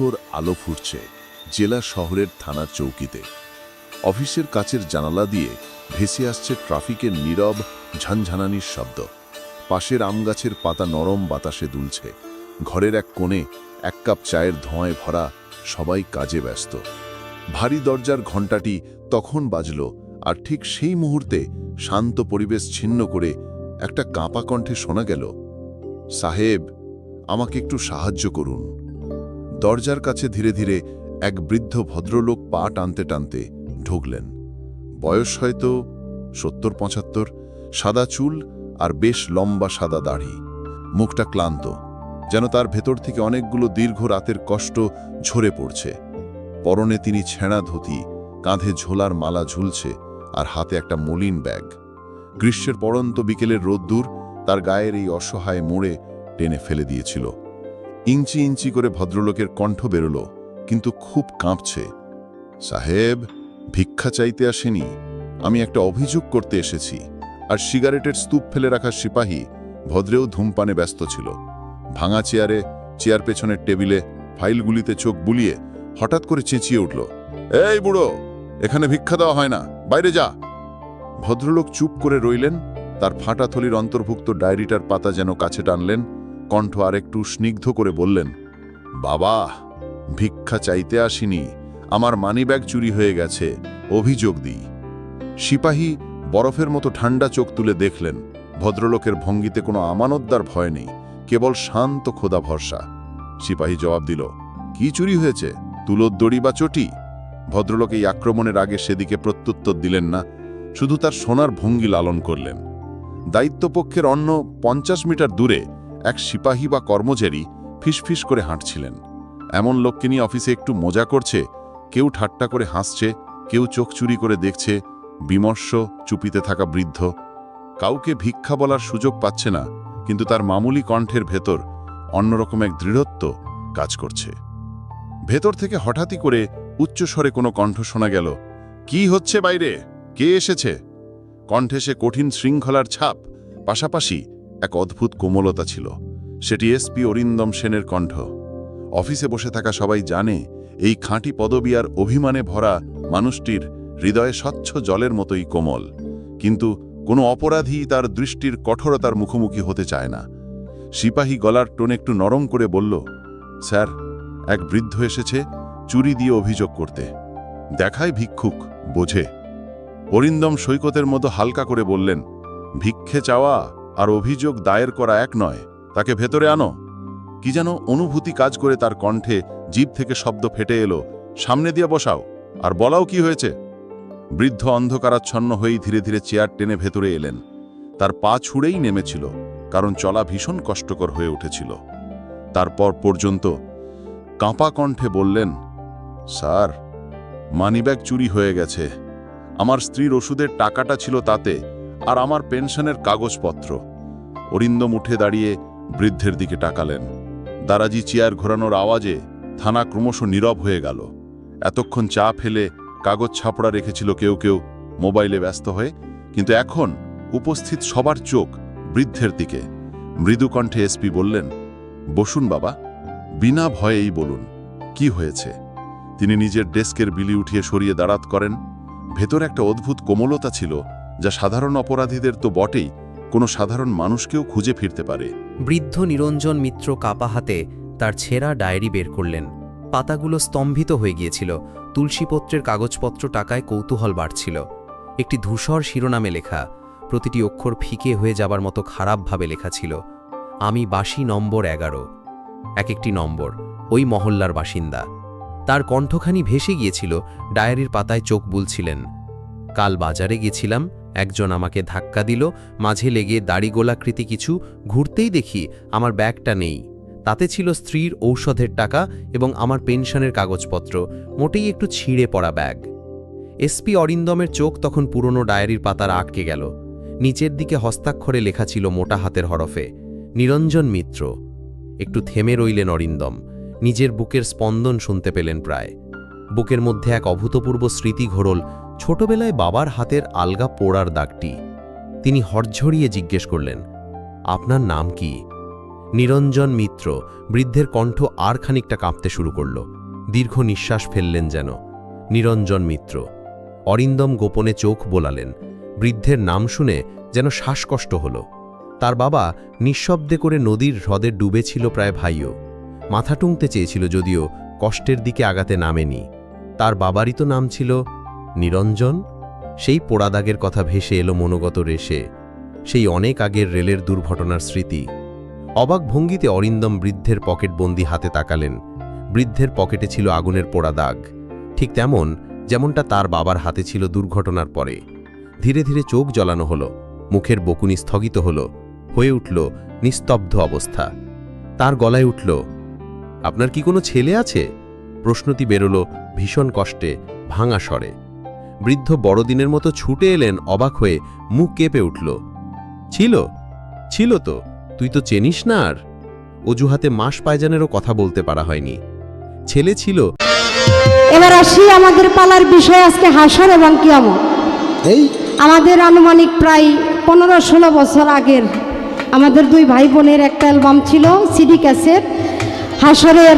ওর আলো ফুটছে জেলা শহরের থানার চৌকিতে। অফিসের কাচের জানালা দিয়ে ভেসে আসছে ট্রাফিকের নীরব, ঝনঝনানির শব্দ। পাশের আম গাছের পাতা নরম বাতাসে দুলছে। ঘরের এক কোণে এক কাপ চায়ের ধোঁয়ায় ভরা সবাই কাজে ব্যস্ত। ভারী দরজার ঘণ্টাটি তখন বাজল আর ঠিক সেই মুহূর্তে শান্ত পরিবেশ ছিন্ন করে একটা কাঁপা কণ্ঠে শোনা গেল, সাহেব, আমাকে একটু সাহায্য করুন। দরজার কাছে ধীরে ধীরে এক বৃদ্ধ ভদ্রলোক পা টানতে টানতে ঢুকলেন। বয়স হয়তো সত্তর, পঁচাত্তর, সাদা চুল আর বেশ লম্বা সাদা দাড়ি। মুখটা ক্লান্ত, যেন তার ভেতর থেকে অনেকগুলো দীর্ঘ রাতের কষ্ট ঝরে পড়ছে। পরনে তিনি ছেঁড়া ধুতি, কাঁধে ঝোলার মালা ঝুলছে আর হাতে একটা মলিন ব্যাগ। গ্রীষ্মের পড়ন্ত বিকেলের রোদ্দুর তার গায়ের এই অসহায় মোড়ে টেনে ফেলে দিয়েছিল। ইঞ্চি ইঞ্চি করে ভদ্রলোকের কণ্ঠ বেরোল, কিন্তু খুব কাঁপছে। সাহেব, ভিক্ষা চাইতে আসেনি। আমি একটা অভিযোগ করতে এসেছি, আর সিগারেটের স্তূপ ফেলে রাখা সিপাহী ভদ্রেও ধূমপানে ব্যস্ত ছিল। ভাঙা চেয়ারে, চেয়ার পেছনের টেবিলে, ফাইলগুলিতে চোখ বুলিয়ে হঠাৎ করে চেঁচিয়ে উঠল, এই বুড়ো, এখানে ভিক্ষা দেওয়া হয় না, বাইরে যা। ভদ্রলোক চুপ করে রইলেন, তার ফাটা থলির অন্তর্ভুক্ত ডায়েরিটার পাতা যেন কাছে টানলেন কণ্ঠ আর একটু স্নিগ্ধ করে বললেন, বাবা, ভিক্ষা চাইতে আসিনি, আমার মানিব্যাগ চুরি হয়ে গেছে, অভিযোগ দিই। সিপাহী বরফের মতো ঠান্ডা চোখ তুলে দেখলেন, ভদ্রলোকের ভঙ্গিতে কোনো আমানতদার ভয় নেই, কেবল শান্ত খোদা ভরসা। সিপাহী জবাব দিল, কি চুরি হয়েছে, তুলোর দড়ি বা চটি? ভদ্রলোক এই আক্রমণের আগে সেদিকে প্রত্যুত্তর দিলেন না, শুধু তার সোনার ভঙ্গি লালন করলেন। দায়িত্বপক্ষের অন্য পঞ্চাশ মিটার দূরে এক সিপাহী বা কর্মচারী ফিসফিস করে হাঁটছিলেন। এমন লোককে নিয়ে অফিসে একটু মজা করছে, কেউ ঠাট্টা করে হাসছে, কেউ চোখ চুরি করে দেখছে, বিমর্ষ, চুপিতে থাকা বৃদ্ধ। কাউকে ভিক্ষা বলার সুযোগ পাচ্ছে না, কিন্তু তার মামুলি কণ্ঠের ভেতর অন্যরকম এক দৃঢ়ত্ব কাজ করছে। ভেতর থেকে হঠাৎই করে উচ্চস্বরে কোনো কণ্ঠ শোনা গেল, কি হচ্ছে বাইরে? কে এসেছে? কণ্ঠে সে কঠিন শৃঙ্খলার ছাপ, পাশাপাশি এক অদ্ভুত কোমলতা ছিল। সেটি এসপি অরিন্দম সেনের কণ্ঠ। অফিসে বসে থাকা সবাই জানে, এই খাঁটি পদবী আর অভিমানে ভরা মানুষটির হৃদয়ে স্বচ্ছ জলের মতোই কোমল। কিন্তু কোনো অপরাধী তার দৃষ্টির কঠোরতার মুখোমুখি হতে চায় না। সিপাহী গলার টোন একটু নরম করে বলল, স্যার, এক বৃদ্ধ এসেছে চুরি দিয়ে অভিযোগ করতে। দেখায় ভিক্ষুক, বোঝে। অরিন্দম সৈকতের মতো হালকা করে বললেন, ভিক্ষে চাওয়া আর অভিযোগ দায়ের করা এক নয়, তাকে ভেতরে আনো। কি যেন অনুভূতি কাজ করে তার কণ্ঠে জিভ থেকে শব্দ ফেটে এলো, সামনে দিয়ে বসাও, আর বলাও কি হয়েছে? বৃদ্ধ অন্ধকারাচ্ছন্ন হয়েই ধীরে ধীরে চেয়ার টেনে ভেতরে এলেন। তার পা ছুঁড়েই নেমেছিল, কারণ চলা ভীষণ কষ্টকর হয়ে উঠেছিল। তারপর পর্যন্ত কাঁপা কণ্ঠে বললেন, স্যার, মানিব্যাগ চুরি হয়ে গেছে। আমার স্ত্রীর ওষুধের টাকাটা ছিল তাতে, আর আমার পেনশনের কাগজপত্র। অরিন্দম উঠে দাঁড়িয়ে বৃদ্ধের দিকে টাকালেন দারাজি চেয়ার ঘোরানোর আওয়াজে থানা ক্রমশ নীরব হয়ে গেল। এতক্ষণ চা ফেলে কাগজ ছাপড়া রেখেছিল কেউ কেউ, মোবাইলে ব্যস্ত হয়ে। কিন্তু এখন উপস্থিত সবার চোখ বৃদ্ধের দিকে। মৃদু কণ্ঠে এসপি বললেন, বসুন বাবা, বিনা ভয়েই বলুন, কি হয়েছে? তিনি নিজের ডেস্কের বিলি উঠিয়ে সরিয়ে দাঁড়াত করেন। ভেতর একটা অদ্ভুত কোমলতা ছিল, যা সাধারণ অপরাধীদের তো বটেই। কোনো সাধারণ মানুষকেও খুঁজে ফিরতে পারে। বৃদ্ধ নিরঞ্জন মিত্র কাপা হাতে তার ছেঁড়া ডায়েরি বের করলেন। পাতাগুলো স্তম্ভিত হয়ে গিয়েছিল। তুলসীপত্রের কাগজপত্র টাকায় কৌতূহল বাড়ছিল। একটি ধূসর শিরোনামে লেখা, প্রতিটি অক্ষর ফিকে হয়ে যাবার মতো খারাপভাবে লেখা ছিল। আমি বাসি নম্বর এগারো। এক একটি নম্বর, ওই মহল্লার বাসিন্দা। তার কণ্ঠখানি ভেসে গিয়েছিল, ডায়েরির পাতায় চোখ বুলছিলেন। কাল বাজারে গেছিলাম একজন আমাকে ধাক্কা দিল, মাঝে লেগে দাড়ি গোলাকৃতি কিছু, ঘুরতেই দেখি আমার ব্যাগটা নেই। তাতে ছিল স্ত্রীর ঔষধের টাকা এবং আমার পেনশনের কাগজপত্র, মোটেই একটু ছিঁড়ে পড়া ব্যাগ। এসপি অরিন্দমের চোখ তখন পুরনো ডায়েরির পাতার আটকে গেল। নিচের দিকে হস্তাক্ষরে লেখা ছিল মোটা হাতের হরফে, নিরঞ্জন মিত্র। একটু থেমে রইলেন অরিন্দম, নিজের বুকের স্পন্দন শুনতে পেলেন প্রায়। বুকের মধ্যে এক অভূতপূর্ব স্মৃতি ঘোরল ছোটবেলায় বাবার হাতের আলগা পোড়ার দাগটি তিনি হরঝরিয়ে জিজ্ঞেস করলেন, আপনার নাম কি? নিরঞ্জন মিত্র বৃদ্ধের কণ্ঠ আর খানিকটা কাঁপতে শুরু করল। দীর্ঘ নিঃশ্বাস ফেললেন যেন। নিরঞ্জন মিত্র অরিন্দম গোপনে চোখ বোলালেন। বৃদ্ধের নাম শুনে যেন শ্বাসকষ্ট হল। তার বাবা নিঃশব্দে করে নদীর হ্রদে ডুবেছিল প্রায় ভাইও। মাথা টুংতে চেয়েছিল যদিও কষ্টের দিকে আগাতে নামেনি। তার বাবারই তো নাম ছিল নিরঞ্জন, সেই পোড়াদাগের কথা ভেসে এলো মনোগত রেশে, সেই অনেক আগের রেলের দুর্ঘটনার স্মৃতি। অবাক ভঙ্গিতে অরিন্দম বৃদ্ধের পকেটবন্দি হাতে তাকালেন। বৃদ্ধের পকেটে ছিল আগুনের পোড়া দাগ। ঠিক তেমন যেমনটা তার বাবার হাতে ছিল দুর্ঘটনার পরে। ধীরে ধীরে চোখ জ্বলানো হলো, মুখের বকুনি স্থগিত হলো, হয়ে উঠল নিস্তব্ধ অবস্থা। তার গলায় উঠল, আপনার কি কোনো ছেলে আছে? প্রশ্নটি বেরোল ভীষণ কষ্টে, ভাঙা স্বরে। বৃদ্ধ বড়দিনের মতো ছুটে এলেন অবাক হয়ে মুখ কেঁপে উঠল। ছিল ছিল তো তুই তো চেনিস না আর। অজুহাতে মাস পায়জানেরও কথা বলতে পারা হয়নি। ছেলে ছিল। এবার আসি আমাদের পালার বিষয় আজকে হাসর এবং কিয়ামত। এই? আমাদের আনুমানিক প্রায় পনেরো ষোলো বছর আগের আমাদের দুই ভাই বোনের একটা অ্যালবাম ছিল সিডি ক্যাসেট। হাসরের